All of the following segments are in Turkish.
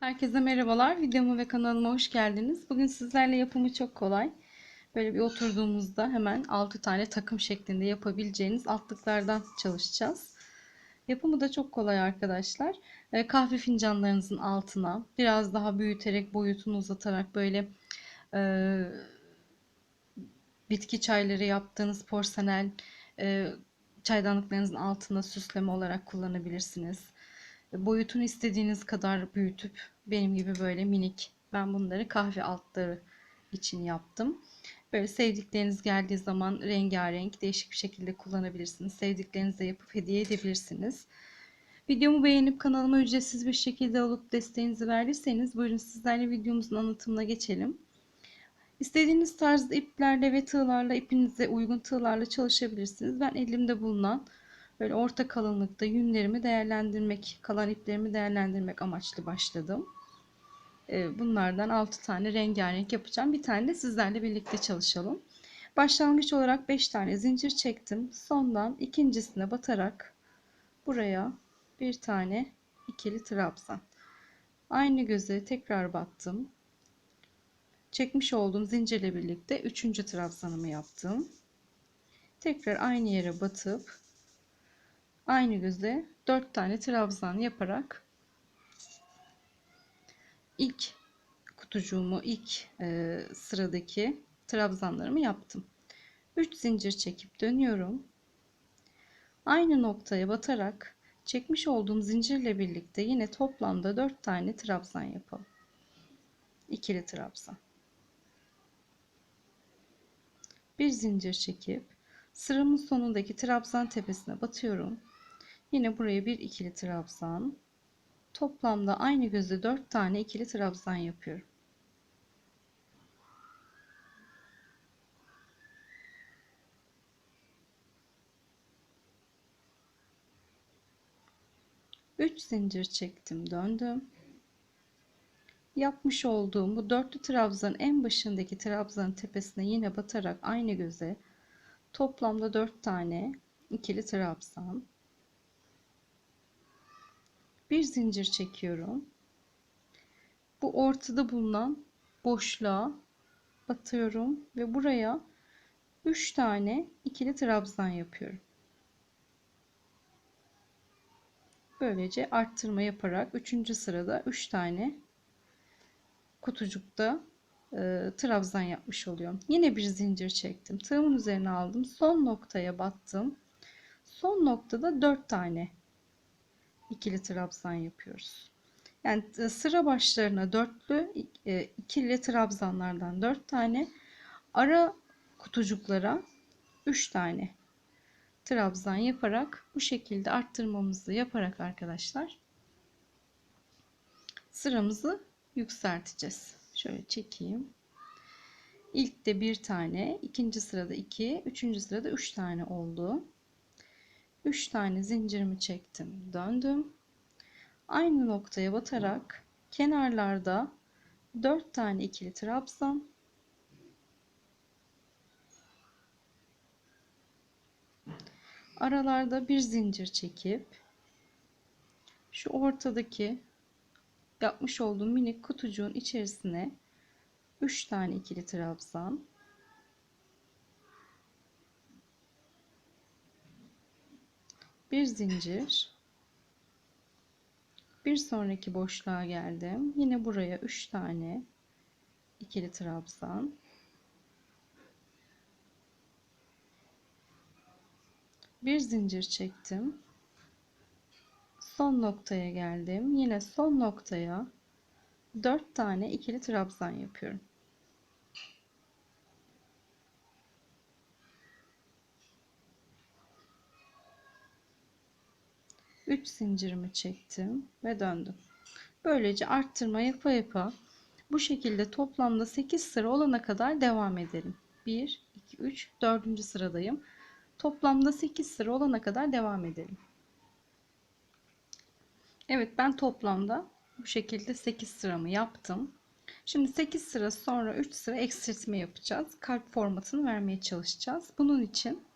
Herkese merhabalar. Videoma ve kanalıma hoş geldiniz. Bugün sizlerle yapımı çok kolay. Böyle bir oturduğumuzda hemen 6 tane takım şeklinde yapabileceğiniz altlıklardan çalışacağız. Yapımı da çok kolay arkadaşlar. E, Kahve fincanlarınızın altına biraz daha büyüterek boyutunu uzatarak böyle e, bitki çayları yaptığınız porselen e, çaydanlıklarınızın altına süsleme olarak kullanabilirsiniz boyutunu istediğiniz kadar büyütüp benim gibi böyle minik ben bunları kahve altları için yaptım. Böyle sevdikleriniz geldiği zaman rengarenk değişik bir şekilde kullanabilirsiniz. Sevdiklerinize yapıp hediye edebilirsiniz. Videomu beğenip kanalıma ücretsiz bir şekilde olup desteğinizi verdiyseniz buyurun sizlerle videomuzun anlatımına geçelim. İstediğiniz tarzda iplerle ve tığlarla ipinize uygun tığlarla çalışabilirsiniz. Ben elimde bulunan böyle orta kalınlıkta yünlerimi değerlendirmek, kalan iplerimi değerlendirmek amaçlı başladım. Ee, bunlardan 6 tane rengarenk yapacağım. Bir tane de sizlerle birlikte çalışalım. Başlangıç olarak 5 tane zincir çektim. Sondan ikincisine batarak buraya bir tane ikili trabzan. Aynı göze tekrar battım. Çekmiş olduğum zincirle birlikte 3. trabzanımı yaptım. Tekrar aynı yere batıp aynı göze 4 tane trabzan yaparak ilk kutucuğumu ilk e, sıradaki trabzanlarımı yaptım. 3 zincir çekip dönüyorum. Aynı noktaya batarak çekmiş olduğum zincirle birlikte yine toplamda 4 tane trabzan yapalım. İkili trabzan. Bir zincir çekip sıramın sonundaki trabzan tepesine batıyorum. Yine buraya bir ikili trabzan. Toplamda aynı gözde 4 tane ikili trabzan yapıyorum. Üç zincir çektim, döndüm. Yapmış olduğum bu dörtlü trabzanın en başındaki trabzanın tepesine yine batarak aynı göze toplamda 4 tane ikili trabzan bir zincir çekiyorum. Bu ortada bulunan boşluğa batıyorum ve buraya 3 tane ikili trabzan yapıyorum. Böylece arttırma yaparak 3. sırada 3 tane kutucukta e, trabzan yapmış oluyorum. Yine bir zincir çektim. Tığımın üzerine aldım. Son noktaya battım. Son noktada 4 tane ikili trabzan yapıyoruz. Yani e, sıra başlarına dörtlü e, ikili trabzanlardan dört tane ara kutucuklara üç tane trabzan yaparak bu şekilde arttırmamızı yaparak arkadaşlar sıramızı yükselteceğiz. Şöyle çekeyim. İlk de bir tane, ikinci sırada iki, üçüncü sırada üç tane oldu. 3 tane zincirimi çektim döndüm. Aynı noktaya batarak kenarlarda 4 tane ikili trabzan. Aralarda bir zincir çekip şu ortadaki yapmış olduğum minik kutucuğun içerisine 3 tane ikili trabzan bir zincir. Bir sonraki boşluğa geldim. Yine buraya 3 tane ikili trabzan. Bir zincir çektim. Son noktaya geldim. Yine son noktaya 4 tane ikili trabzan yapıyorum 3 zincirimi çektim ve döndüm. Böylece arttırma yapa yapa bu şekilde toplamda 8 sıra olana kadar devam edelim. 1, 2, 3, 4. sıradayım. Toplamda 8 sıra olana kadar devam edelim. Evet ben toplamda bu şekilde 8 sıramı yaptım. Şimdi 8 sıra sonra 3 sıra eksiltme yapacağız. Kalp formatını vermeye çalışacağız. Bunun için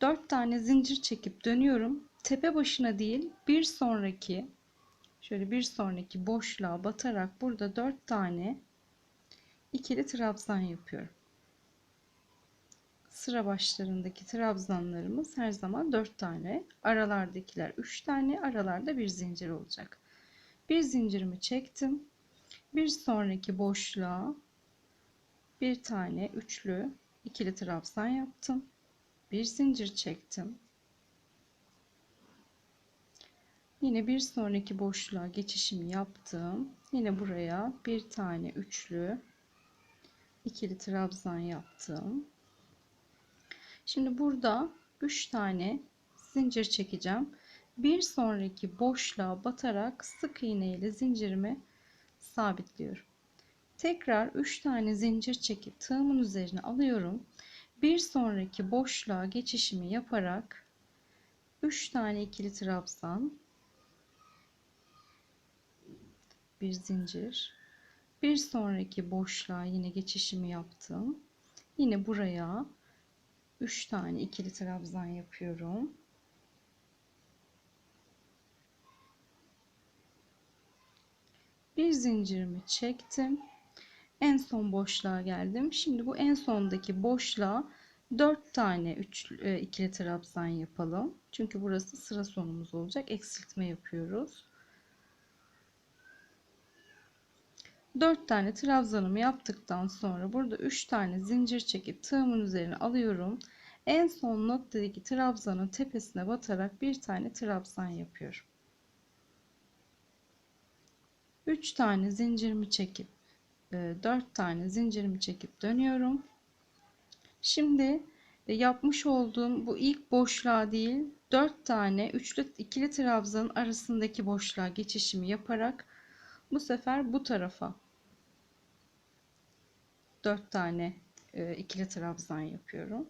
4 tane zincir çekip dönüyorum. Tepe başına değil bir sonraki şöyle bir sonraki boşluğa batarak burada 4 tane ikili trabzan yapıyorum. Sıra başlarındaki trabzanlarımız her zaman 4 tane, aralardakiler 3 tane, aralarda bir zincir olacak. Bir zincirimi çektim. Bir sonraki boşluğa bir tane üçlü ikili trabzan yaptım. Bir zincir çektim. Yine bir sonraki boşluğa geçişimi yaptım. Yine buraya bir tane üçlü ikili trabzan yaptım. Şimdi burada 3 tane zincir çekeceğim. Bir sonraki boşluğa batarak sık iğne ile zincirimi sabitliyorum. Tekrar 3 tane zincir çekip tığımın üzerine alıyorum. Bir sonraki boşluğa geçişimi yaparak 3 tane ikili trabzan bir zincir bir sonraki boşluğa yine geçişimi yaptım. Yine buraya 3 tane ikili trabzan yapıyorum. Bir zincirimi çektim. En son boşluğa geldim. Şimdi bu en sondaki boşluğa 4 tane 3 e, ikili trabzan yapalım. Çünkü burası sıra sonumuz olacak. Eksiltme yapıyoruz. 4 tane trabzanımı yaptıktan sonra burada 3 tane zincir çekip tığımın üzerine alıyorum. En son noktadaki trabzanın tepesine batarak bir tane trabzan yapıyorum. 3 tane zincirimi çekip 4 e, tane zincirimi çekip dönüyorum. Şimdi e, yapmış olduğum bu ilk boşluğa değil 4 tane üçlü ikili trabzanın arasındaki boşluğa geçişimi yaparak bu sefer bu tarafa 4 tane e, ikili trabzan yapıyorum.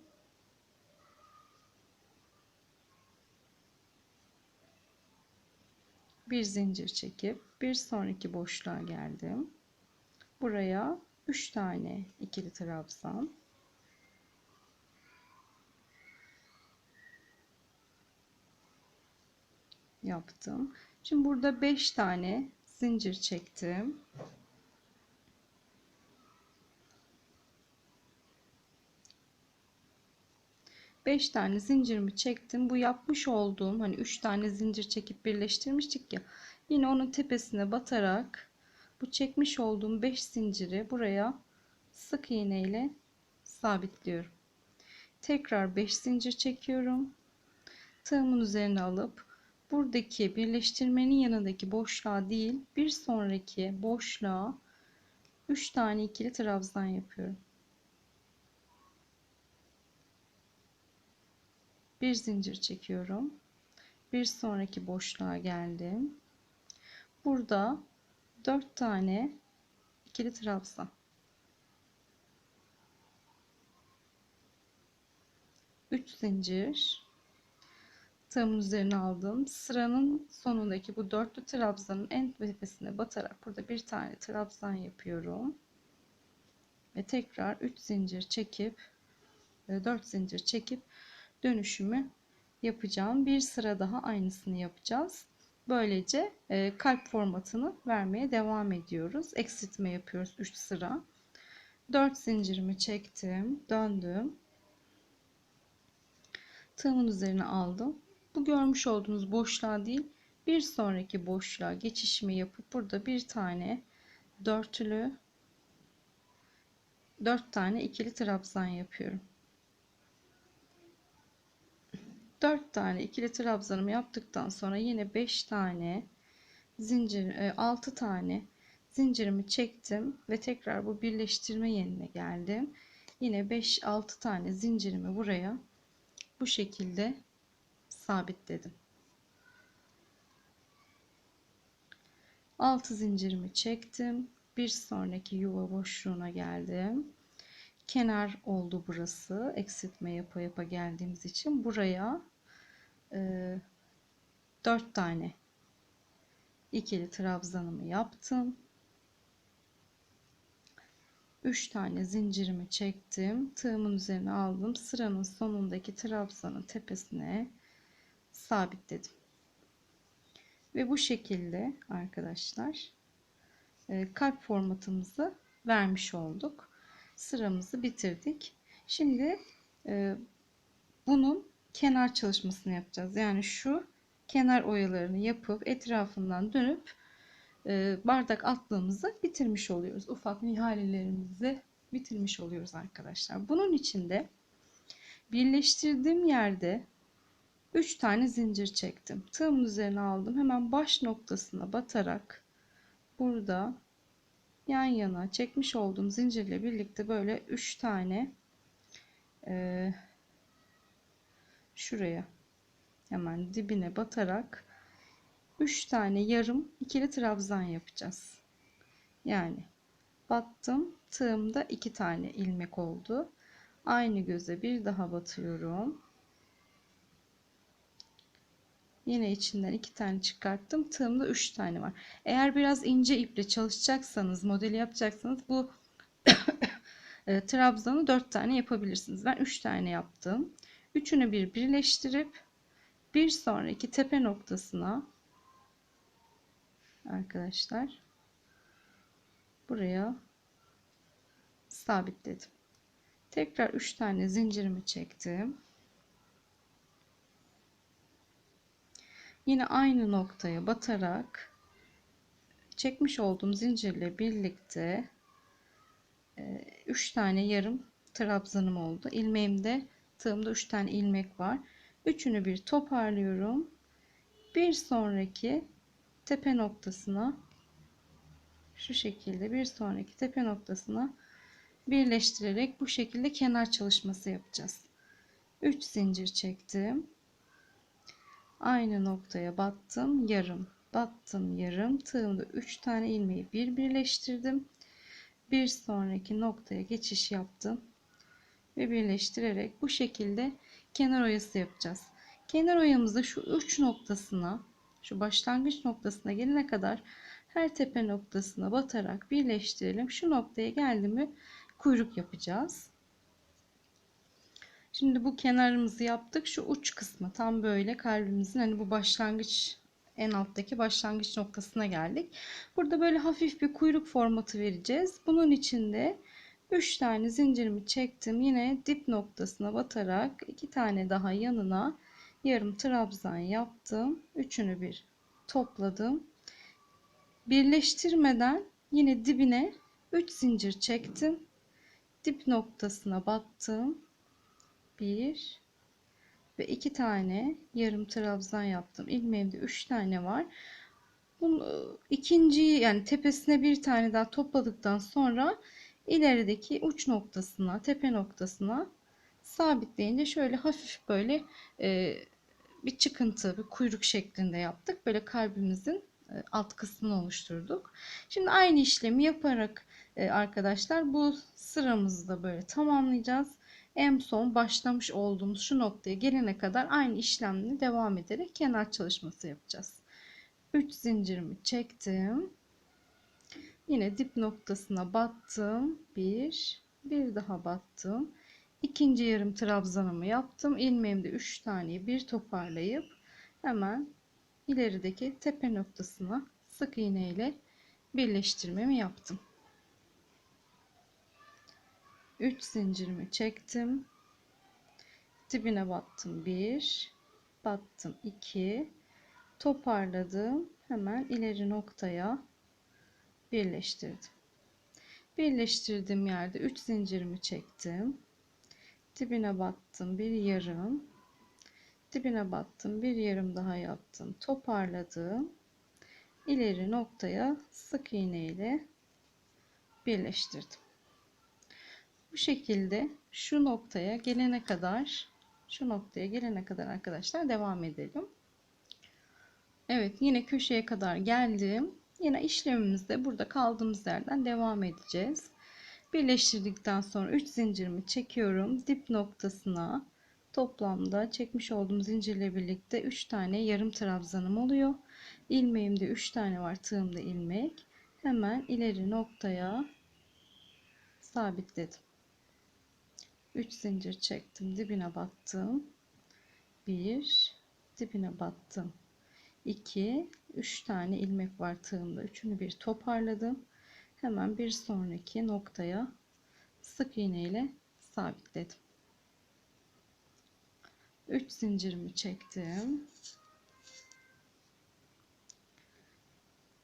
Bir zincir çekip bir sonraki boşluğa geldim. Buraya 3 tane ikili trabzan yaptım. Şimdi burada 5 tane zincir çektim. 5 tane zincirimi çektim. Bu yapmış olduğum hani 3 tane zincir çekip birleştirmiştik ya. Yine onun tepesine batarak bu çekmiş olduğum 5 zinciri buraya sık iğne ile sabitliyorum. Tekrar 5 zincir çekiyorum. Tığımın üzerine alıp buradaki birleştirmenin yanındaki boşluğa değil bir sonraki boşluğa 3 tane ikili trabzan yapıyorum. bir zincir çekiyorum. Bir sonraki boşluğa geldim. Burada 4 tane ikili trabzan. 3 zincir tığımın üzerine aldım. Sıranın sonundaki bu dörtlü trabzanın en tepesine batarak burada bir tane trabzan yapıyorum. Ve tekrar 3 zincir çekip 4 zincir çekip dönüşümü yapacağım. Bir sıra daha aynısını yapacağız. Böylece e, kalp formatını vermeye devam ediyoruz. Eksiltme yapıyoruz 3 sıra. 4 zincirimi çektim. Döndüm. Tığımın üzerine aldım. Bu görmüş olduğunuz boşluğa değil bir sonraki boşluğa geçişimi yapıp burada bir tane dörtlü 4 tane ikili trabzan yapıyorum. 4 tane ikili trabzanımı yaptıktan sonra yine 5 tane zincir 6 e, tane zincirimi çektim ve tekrar bu birleştirme yerine geldim. Yine 5-6 tane zincirimi buraya bu şekilde sabitledim. 6 zincirimi çektim. Bir sonraki yuva boşluğuna geldim. Kenar oldu burası. Eksiltme yapa yapa geldiğimiz için buraya e, 4 tane ikili trabzanımı yaptım. 3 tane zincirimi çektim. Tığımın üzerine aldım. Sıranın sonundaki trabzanın tepesine sabitledim. Ve bu şekilde arkadaşlar e, kalp formatımızı vermiş olduk. Sıramızı bitirdik. Şimdi e, bunun kenar çalışmasını yapacağız. Yani şu kenar oyalarını yapıp etrafından dönüp e, bardak altlığımızı bitirmiş oluyoruz. Ufak nihalelerimizi bitirmiş oluyoruz arkadaşlar. Bunun için de birleştirdiğim yerde 3 tane zincir çektim. Tığımın üzerine aldım. Hemen baş noktasına batarak burada yan yana çekmiş olduğum zincirle birlikte böyle 3 tane e, şuraya hemen dibine batarak 3 tane yarım ikili trabzan yapacağız. Yani battım tığımda 2 tane ilmek oldu. Aynı göze bir daha batıyorum. Yine içinden iki tane çıkarttım. Tığımda üç tane var. Eğer biraz ince iple çalışacaksanız, modeli yapacaksanız bu e, trabzanı dört tane yapabilirsiniz. Ben üç tane yaptım. Üçünü bir birleştirip bir sonraki tepe noktasına arkadaşlar buraya sabitledim. Tekrar üç tane zincirimi çektim. Yine aynı noktaya batarak çekmiş olduğum zincirle birlikte 3 e, tane yarım trabzanım oldu. İlmeğimde tığımda 3 tane ilmek var. Üçünü bir toparlıyorum. Bir sonraki tepe noktasına şu şekilde bir sonraki tepe noktasına birleştirerek bu şekilde kenar çalışması yapacağız. 3 zincir çektim aynı noktaya battım yarım. Battım yarım. Tığımda 3 tane ilmeği bir birleştirdim. Bir sonraki noktaya geçiş yaptım ve birleştirerek bu şekilde kenar oyası yapacağız. Kenar oyamızda şu uç noktasına şu başlangıç noktasına gelene kadar her tepe noktasına batarak birleştirelim. Şu noktaya geldi mi kuyruk yapacağız Şimdi bu kenarımızı yaptık. Şu uç kısmı tam böyle kalbimizin hani bu başlangıç en alttaki başlangıç noktasına geldik. Burada böyle hafif bir kuyruk formatı vereceğiz. Bunun içinde 3 tane zincirimi çektim. Yine dip noktasına batarak 2 tane daha yanına yarım trabzan yaptım. Üçünü bir topladım. Birleştirmeden yine dibine 3 zincir çektim. Dip noktasına battım. 1 ve 2 tane yarım trabzan yaptım. İlmeğimde 3 tane var. Bunu ikinci yani tepesine bir tane daha topladıktan sonra ilerideki uç noktasına, tepe noktasına sabitleyince şöyle hafif böyle e, bir çıkıntı, bir kuyruk şeklinde yaptık. Böyle kalbimizin e, alt kısmını oluşturduk. Şimdi aynı işlemi yaparak e, arkadaşlar bu sıramızı da böyle tamamlayacağız en son başlamış olduğumuz şu noktaya gelene kadar aynı işlemle devam ederek kenar çalışması yapacağız. 3 zincirimi çektim. Yine dip noktasına battım. 1 bir daha battım. İkinci yarım trabzanımı yaptım. İlmeğimde 3 taneyi bir toparlayıp hemen ilerideki tepe noktasına sık iğne ile birleştirmemi yaptım. 3 zincirimi çektim. Dibine battım 1, battım 2, toparladım. Hemen ileri noktaya birleştirdim. Birleştirdiğim yerde 3 zincirimi çektim. Dibine battım bir yarım. Dibine battım bir yarım daha yaptım. Toparladım. İleri noktaya sık iğne ile birleştirdim. Bu şekilde şu noktaya gelene kadar şu noktaya gelene kadar arkadaşlar devam edelim. Evet yine köşeye kadar geldim. Yine işlemimizde burada kaldığımız yerden devam edeceğiz. Birleştirdikten sonra 3 zincirimi çekiyorum. Dip noktasına toplamda çekmiş olduğum zincirle birlikte 3 tane yarım trabzanım oluyor. İlmeğimde 3 tane var tığımda ilmek. Hemen ileri noktaya sabitledim. 3 zincir çektim dibine battım 1 dibine battım 2, 3 tane ilmek var tığımda. Üçünü bir toparladım. Hemen bir sonraki noktaya sık iğne ile sabitledim. 3 zincirimi çektim.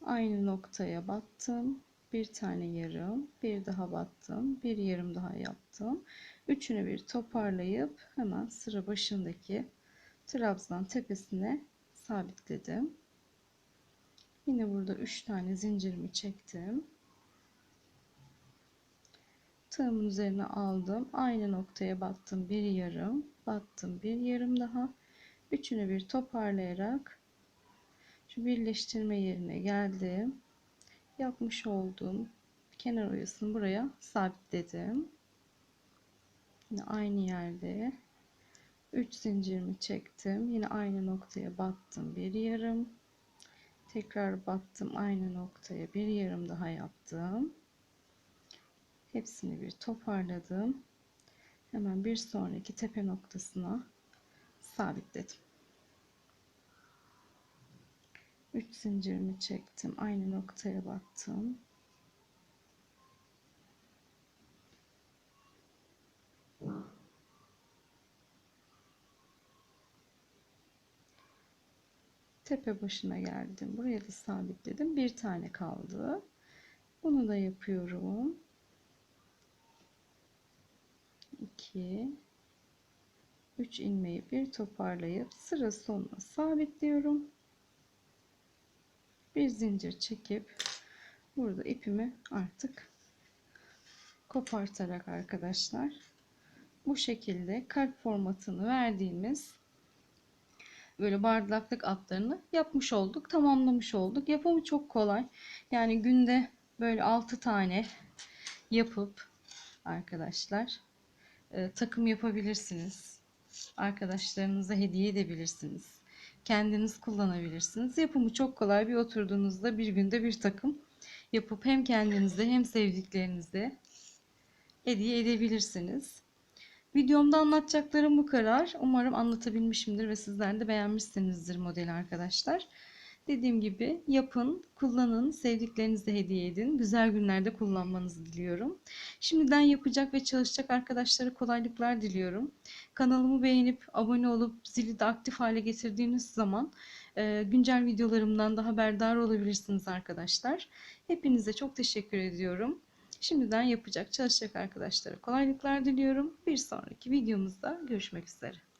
Aynı noktaya battım. Bir tane yarım, bir daha battım, bir yarım daha yaptım. Üçünü bir toparlayıp hemen sıra başındaki trabzan tepesine sabitledim. Yine burada 3 tane zincirimi çektim. Tığımın üzerine aldım. Aynı noktaya battım. Bir yarım, battım. Bir yarım daha. Üçünü bir toparlayarak şu birleştirme yerine geldim. Yapmış olduğum kenar oyasını buraya sabitledim. Yine aynı yerde 3 zincirimi çektim. Yine aynı noktaya battım. Bir yarım. Tekrar battım aynı noktaya. Bir yarım daha yaptım. Hepsini bir toparladım. Hemen bir sonraki tepe noktasına sabitledim. 3 zincirimi çektim. Aynı noktaya battım. Tepe başına geldim. Buraya da sabitledim. Bir tane kaldı. Bunu da yapıyorum. 2 3 ilmeği bir toparlayıp sıra sonuna sabitliyorum. Bir zincir çekip burada ipimi artık kopartarak arkadaşlar bu şekilde kalp formatını verdiğimiz böyle bardaklık atlarını yapmış olduk tamamlamış olduk. Yapımı çok kolay. Yani günde böyle 6 tane yapıp arkadaşlar e, takım yapabilirsiniz. Arkadaşlarınıza hediye edebilirsiniz kendiniz kullanabilirsiniz yapımı çok kolay bir oturduğunuzda bir günde bir takım yapıp hem kendinize hem sevdiklerinize hediye edebilirsiniz. Videomda anlatacaklarım bu kadar. Umarım anlatabilmişimdir ve sizler de beğenmişsinizdir modeli arkadaşlar. Dediğim gibi yapın, kullanın, sevdiklerinize hediye edin. Güzel günlerde kullanmanızı diliyorum. Şimdiden yapacak ve çalışacak arkadaşlara kolaylıklar diliyorum. Kanalımı beğenip abone olup zili de aktif hale getirdiğiniz zaman e, güncel videolarımdan da haberdar olabilirsiniz arkadaşlar. Hepinize çok teşekkür ediyorum. Şimdiden yapacak, çalışacak arkadaşlara kolaylıklar diliyorum. Bir sonraki videomuzda görüşmek üzere.